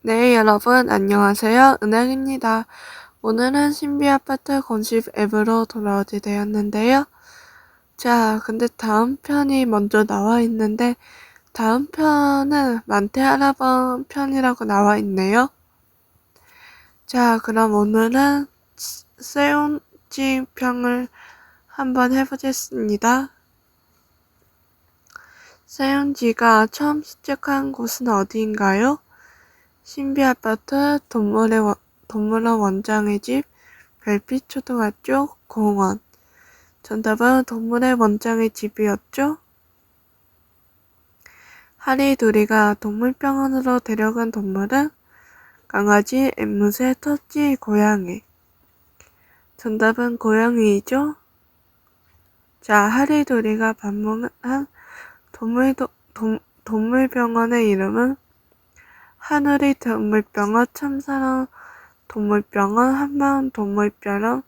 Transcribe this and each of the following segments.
네, 여러분, 안녕하세요. 은행입니다. 오늘은 신비아파트 공식 앱으로 돌아오게 되었는데요. 자, 근데 다음 편이 먼저 나와 있는데, 다음 편은 만테아라번 편이라고 나와 있네요. 자, 그럼 오늘은 세운지 평을 한번 해보겠습니다. 세운지가 처음 시작한 곳은 어디인가요? 신비아파트, 동물의 원, 동물원 원장의 집, 별빛초등학교, 공원. 정답은 동물의 원장의 집이었죠? 하리두리가 동물병원으로 데려간 동물은 강아지, 앵무새, 터치, 고양이. 정답은 고양이이죠? 자, 하리두리가 방문한 동물, 동, 동물병원의 이름은 하늘이 동물병원, 참사랑 동물병원, 한마음 동물병원,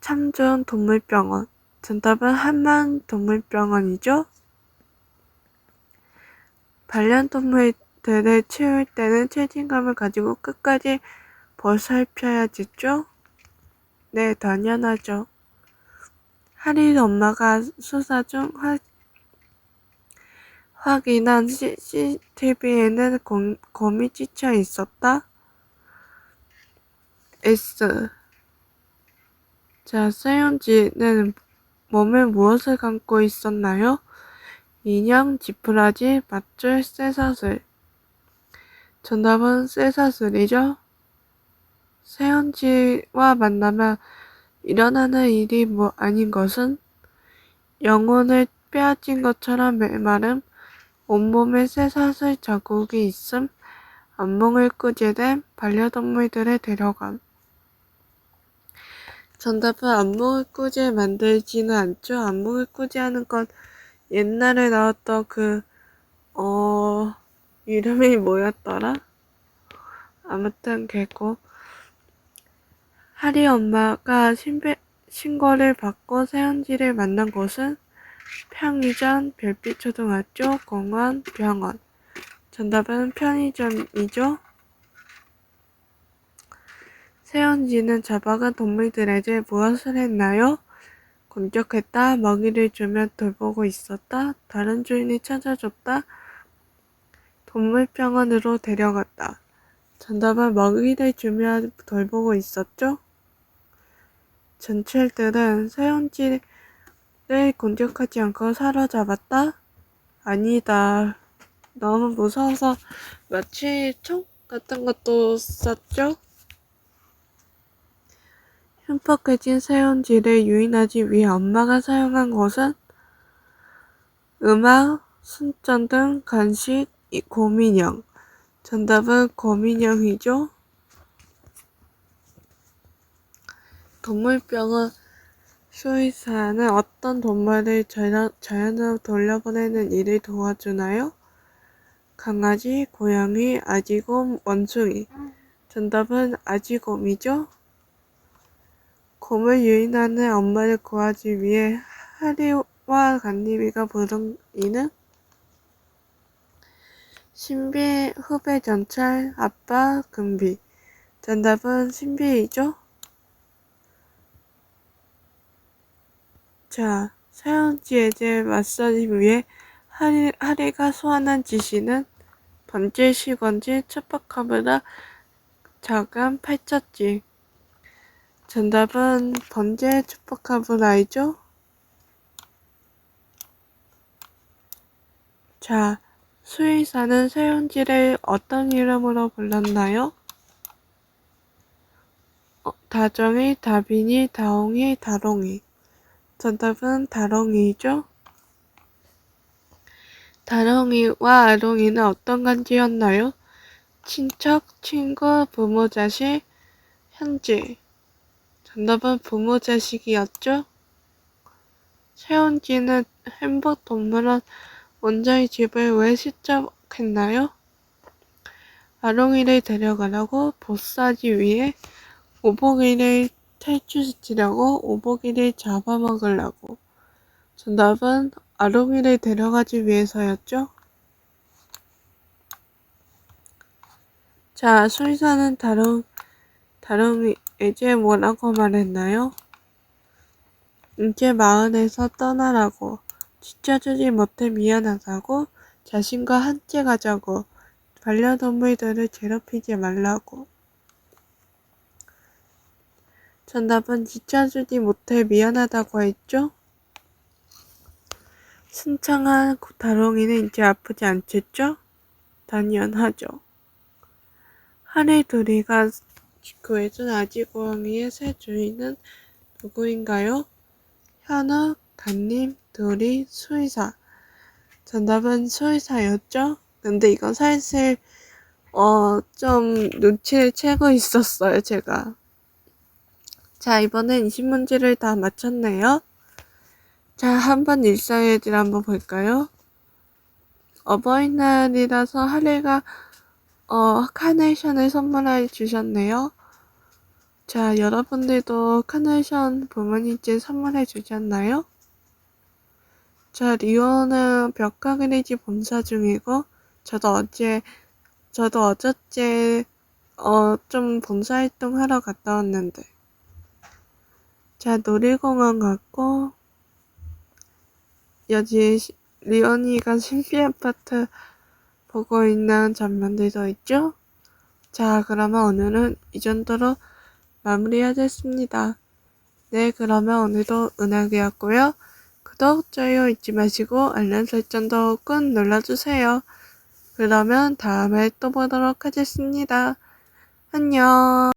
참 좋은 동물병원. 정답은 한마음 동물병원이죠? 반려동물들을 치울 때는 책임감을 가지고 끝까지 보살펴야겠죠? 네, 당연하죠. 하리 엄마가 수사 중 화, 확인한 CCTV에는 곰, 곰이 찢혀 있었다. S. 자, 세윤지는 몸에 무엇을 감고 있었나요? 인형, 지푸라지, 맞줄, 쇠사슬. 정답은 쇠사슬이죠? 세연지와 만나면 일어나는 일이 뭐 아닌 것은 영혼을 빼앗긴 것처럼 메마름, 온몸에 쇠사슬 자국이 있음, 안몽을 꾸게 된 반려동물들의 데려감. 정답은 안몽을 꾸게 만들지는 않죠. 안몽을 꾸게 하는 건 옛날에 나왔던 그, 어, 이름이 뭐였더라? 아무튼 개고. 하리 엄마가 신배, 신고를 받고 세연지를 만난 곳은 편의점, 별빛초등학교, 공원, 병원. 정답은 편의점이죠. 세연지는 잡아간 동물들에게 무엇을 했나요? 공격했다, 먹이를 주며 돌보고 있었다, 다른 주인이 찾아줬다, 동물병원으로 데려갔다. 정답은 먹이를 주며 돌보고 있었죠? 전체들은 세연지 를 공격하지 않고 사로잡았다? 아니다. 너무 무서워서 마취 총 같은 것도 썼죠? 흠뻑해진 세연지를 유인하기 위해 엄마가 사용한 것은 음악, 순천 등 간식, 고민형. 정답은 고민형이죠? 동물병원 수의사는 어떤 동물을 자연, 자연으로 돌려보내는 일을 도와주나요? 강아지, 고양이, 아지곰, 원숭이. 정답은 아지곰이죠? 곰을 유인하는 엄마를 구하기 위해 하리와 간니비가 부른 이는 신비 후배 전철 아빠 금비. 정답은 신비이죠? 자, 사연지에게 맞서기 위해 하리, 하리가 소환한 지시는 번째 시건지 첩박카보다 작은 팔쳤지. 정답은 번째 첩박카브라이죠? 자, 수의사는 세운지를 어떤 이름으로 불렀나요? 어, 다정이, 다빈이, 다홍이, 다롱이. 정답은 다롱이죠? 다롱이와 아롱이는 어떤 관계였나요? 친척, 친구, 부모, 자식, 형제. 정답은 부모, 자식이었죠? 세운지는 행복동물원 원장의 집을 왜 시작했나요? 아롱이를 데려가라고 보싸기 위해 오복이를 탈출시키려고 오복이를 잡아먹으려고. 정답은 아롱이를 데려가기 위해서였죠. 자, 수의사는 다름, 다름이제 뭐라고 말했나요? 이제 마을에서 떠나라고, 지켜주지 못해 미안하다고, 자신과 함께 가자고, 반려동물들을 괴롭히지 말라고. 정답은 지켜주지 못해 미안하다고 했죠? 순창한 다롱이는 이제 아프지 않겠죠? 당연하죠. 하늘 둘이가 구해준 아지고양이의 새 주인은 누구인가요? 현우, 간님, 둘이, 수의사. 정답은 수의사였죠? 근데 이건 사실 어, 좀 눈치를 채고 있었어요, 제가. 자, 이번엔 20문제를 다 맞췄네요. 자, 한번 일상일지를 한번 볼까요? 어버이날이라서 하리가 어, 카네이션을 선물해 주셨네요. 자, 여러분들도 카네이션 부모님께 선물해 주셨나요? 자, 리오는 벽화 그리기 본사 중이고, 저도 어제, 저도 어저께, 어, 좀 봉사활동 하러 갔다 왔는데. 자, 놀이공원 갔고, 여기 시- 리온이가 신비 아파트 보고 있는 장면들도 있죠? 자, 그러면 오늘은 이 정도로 마무리하겠습니다. 네, 그러면 오늘도 은하계였고요. 구독, 좋아요 잊지 마시고 알람 설정도 꾹 눌러주세요. 그러면 다음에 또 보도록 하겠습니다. 안녕.